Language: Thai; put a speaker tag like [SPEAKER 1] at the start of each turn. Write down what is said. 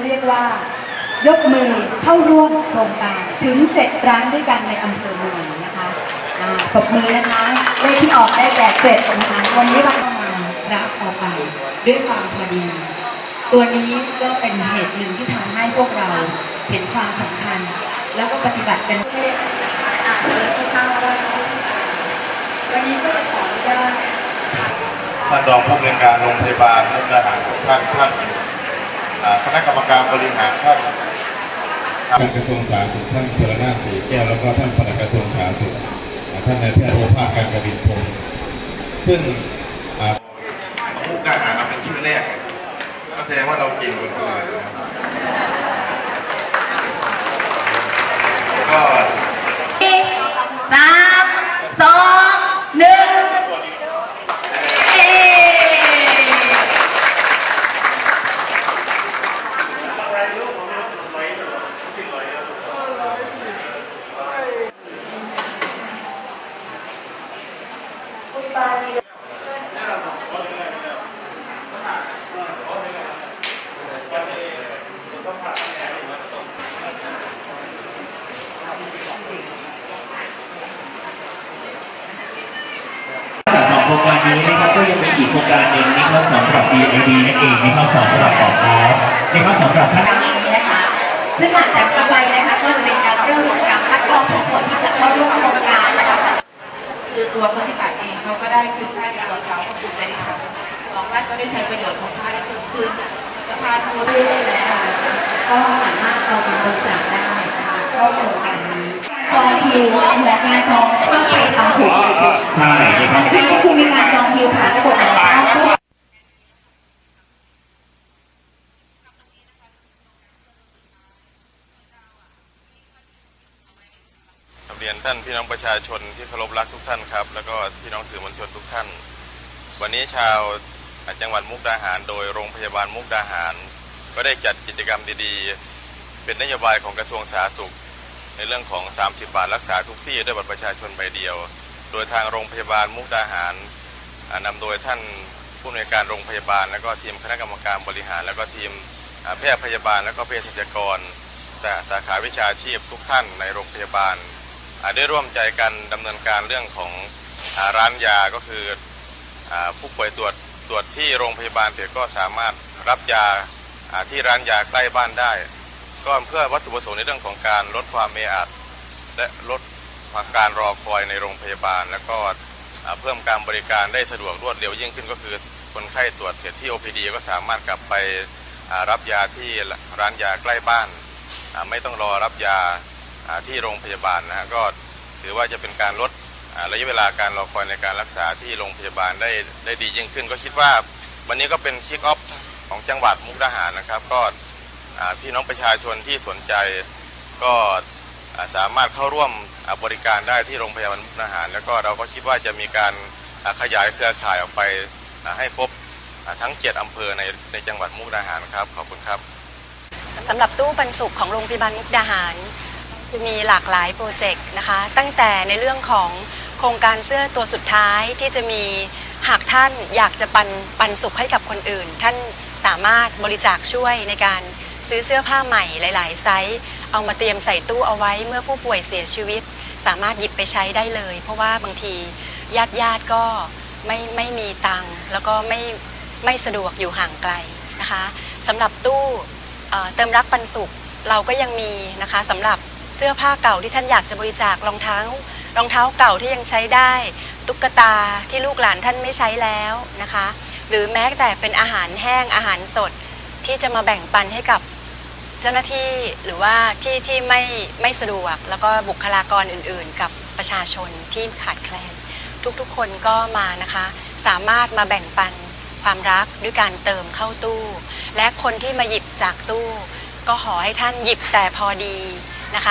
[SPEAKER 1] เรียกว่ายกมือเข้าร่วมโครงการถึง 7 ร้านด้วยกันในอำเภอเมืองนะคะปรบมือนะคะเลขที่ออกได้แก่เจ็ดนะคะวันนี้เรามารับออกไปด้วยความพอดี ตัวนี้ก็เป็นเหตุหนึ่งที่ทำให้พวกเราเห็นความสำคัญ แล้วก็ปฏิบัติกันเองอ่านเลยข้าวว่าวันนี้ก็จะขออนุญาต
[SPEAKER 2] ท่านรองผู้อำนวยการโรงพยาบาลมุกดาหารท่านท่าน คณะกรรมการบริหารท่านการกระทรวงสาธารณสุขท่านพลนาสีแก้วแล้วก็ท่านปลัดกระทรวงสาธารณสุขท่านนายแพทย์โอภาสการกบินพงศ์ซึ่งอ่ามุกดาหารเราเป็นชื่อแรกก็แสดงว่าเราเก่งกว่าคนอื่นนะครับก็
[SPEAKER 3] สามสองหนึ่งเย้
[SPEAKER 4] จากสอง โครงการนี้นะครับก็ยังมีอีกโครงการหนึ่งนะครับสำหรับ DID นั่นเองนะครับสำหรับออกแล้วนะครับสำหรับท่าน
[SPEAKER 3] นี้นะคะซึ่งหลังจากนี้ไปนะคะก็จะเป็นการ
[SPEAKER 5] ได้คืนค่าในตัวเขาก็คือไม่ได้ทำสองรัฐก็ได้ใช้ประโยชน์ของค่าได้เพิ่มขึ้นสะพานพุทธ
[SPEAKER 1] เรื่อยๆแล้วก็สามารถเอาไปบริจาคได้นะคะก็โครงการนี้จองคิวและงานจองเพื่อไปทำถูก
[SPEAKER 4] ใช่นะครับ
[SPEAKER 1] คือมีการจองคิวผ่านระบบออนไลน์
[SPEAKER 2] เรียนท่านพี่น้องประชาชนที่เคารพรักทุกท่านครับ แล้วก็พี่น้องสื่อมวลชนทุกท่าน วันนี้ชาวจังหวัดมุกดาหาร โดยโรงพยาบาลมุกดาหาร ก็ได้จัดกิจกรรมดีๆ เป็นนโยบายของกระทรวงสาธารณสุข ในเรื่องของ 30 บาทรักษาทุกที่ด้วยบัตรประชาชนใบเดียว โดยทางโรงพยาบาลมุกดาหารอ่านำโดยท่านผู้อำนวยการโรงพยาบาล แล้วก็ทีมคณะกรรมการบริหาร แล้วก็ทีมแพทย์พยาบาล แล้วก็เภสัชกรจากสาขาวิชาชีพทุกท่านในโรงพยาบาล ได้ร่วมใจกันดำเนินการเรื่องของร้านยาก็คืออผู้ป่วยตรวจตรวจที่โรงพยาบาลเสร็จก็สามารถรับยาที่ร้านยาใกล้บ้านได้ ก็เพื่อวัตถุประสงค์ในเรื่องของการลดความเมอัดและลดความการรอคอยในโรงพยาบาล แล้วก็เพิ่มการบริการได้สะดวกรวดเร็วยิ่งขึ้นก็คือคนไข้ตรวจเสร็จที่ OPD ก็สามารถกลับไปรับยาที่ร้านยาใกล้บ้าน ไม่ต้องรอรับยา ที่โรงพยาบาลนะฮะก็ถือว่าจะเป็นการลดระยะเวลาการรอคอยในการรักษาที่โรงพยาบาลได้ได้ดียิ่งขึ้น ก็คิดว่าวันนี้ก็เป็นคิกออฟของจังหวัดมุกดาหารนะครับ ก็พี่น้องประชาชนที่สนใจก็สามารถเข้าร่วมบริการได้ที่โรงพยาบาลมุกดาหาร แล้วก็เราก็คิดว่าจะมีการขยายเครือข่ายออกไปให้ครบทั้งเจ็ดอำเภอในในจังหวัดมุกดาหารครับขอบคุณครับ
[SPEAKER 6] สำหรับตู้ปันสุขของโรงพยาบาลมุกดาหาร จะมีหลากหลายโปรเจกต์นะคะ ตั้งแต่ในเรื่องของโครงการเสื้อตัวสุดท้ายที่จะมีหากท่านอยากจะปันปันสุขให้กับคนอื่น ท่านสามารถบริจาคช่วยในการซื้อเสื้อผ้าใหม่หลาย ๆ ไซส์เอามาเตรียมใส่ตู้เอาไว้เมื่อผู้ป่วยเสียชีวิต สามารถหยิบไปใช้ได้เลย เพราะว่าบางทีญาติญาติก็ไม่ไม่มีตังค์แล้วก็ไม่ไม่สะดวกอยู่ห่างไกลนะคะสำหรับตู้เเติมรักปันสุขเราก็ยังมีนะคะสำหรับ เสื้อผ้าเก่าที่ท่านอยากจะบริจาครองเท้ารองเท้าเก่าที่ยังใช้ได้ ตุ๊กตาที่ลูกหลานท่านไม่ใช้แล้วนะคะ หรือแม้แต่เป็นอาหารแห้งอาหารสดที่จะมาแบ่งปันให้กับเจ้าหน้าที่หรือว่าที่ที่ไม่ไม่สะดวก แล้วก็บุคลากรอื่นๆ กับประชาชนที่ขาดแคลน ทุกๆคนก็มานะคะ สามารถมาแบ่งปันความรักด้วยการเติมเข้าตู้ และคนที่มาหยิบจากตู้ ก็ขอให้ท่านหยิบแต่พอดีนะคะ